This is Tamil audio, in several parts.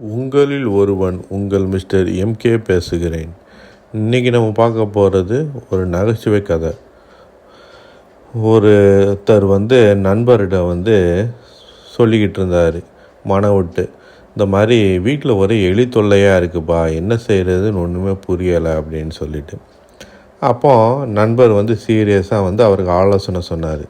உங்களில் ஒருவன் உங்கள் மிஸ்டர் எம்கே பேசுகிறேன். இன்றைக்கி நம்ம பார்க்க போகிறது ஒரு நகைச்சுவை கதை. ஒருத்தர் வந்து நண்பரிடம் வந்து சொல்லிக்கிட்டு இருந்தார் மன இந்த மாதிரி வீட்டில் ஒரே எலி தொல்லையாக இருக்குப்பா என்ன செய்கிறதுன்னு ஒன்றுமே புரியலை அப்படின்னு சொல்லிட்டு. அப்போ நண்பர் வந்து சீரியஸாக வந்து அவருக்கு ஆலோசனை சொன்னார்.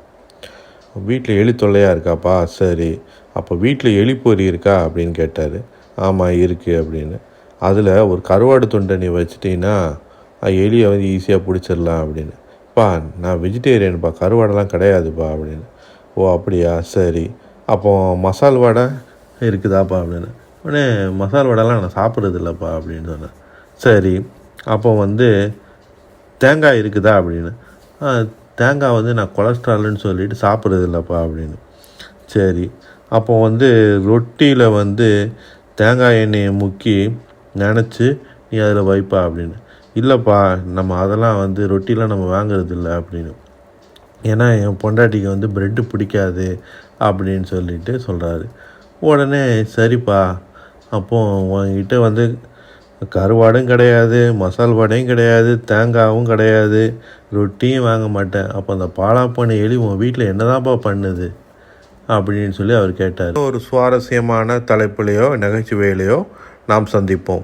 வீட்டில் எலி தொல்லையாக இருக்காப்பா? சரி. அப்போ வீட்டில் எலி பொறி இருக்கா? அப்படின்னு கேட்டார். ஆமாம் இருக்குது அப்படின்னு. அதில் ஒரு கருவாடு துண்டை நீ வச்சிட்டீங்கன்னா எலியை வந்து ஈஸியாக பிடிச்சிடலாம் அப்படின்னு. பா நான் வெஜிடேரியன்ப்பா கருவாடெல்லாம் கிடையாதுப்பா அப்படின்னு. ஓ அப்படியா? சரி. அப்போ மசால் வடை இருக்குதாப்பா? அப்படின்னு. உடனே மசால் வடைலாம் நான் சாப்பிட்றது இல்லைப்பா அப்படின்னு சொன்னேன் சரி. அப்போ வந்து தேங்காய் இருக்குதா அப்படின்னு. தேங்காய் வந்து நான் கொலஸ்ட்ரால்னு சொல்லிட்டு சாப்பிட்றது இல்லைப்பா அப்படின்னு. சரி அப்போ வந்து ரொட்டியில் வந்து தேங்காய் எண்ணெயை முக்கி நினச்சி நீ அதில் வைப்பா அப்படின்னு. இல்லைப்பா நம்ம அதெல்லாம் வந்து ரொட்டிலாம் நம்ம வாங்குறது இல்லை அப்படின்னு. ஏன்னா என் பொண்டாட்டிக்கு வந்து பிரெட்டு பிடிக்காது அப்படின்னு சொல்லிட்டு சொல்கிறாரு உடனே சரிப்பா அப்போது உங்ககிட்ட வந்து கருவாடும் கிடையாது மசால் வடையும் கிடையாது தேங்காயும் கிடையாது. ரொட்டியும் வாங்க மாட்டேன். அப்போ அந்த பாலாப்பானை எலி உன் வீட்டில் என்னதான்ப்பா பண்ணுது? அப்படின்னு சொல்லி அவர் கேட்டார். ஒரு சுவாரஸ்யமான தலைப்புலையோ நகைச்சுவையிலையோ நாம் சந்திப்போம்.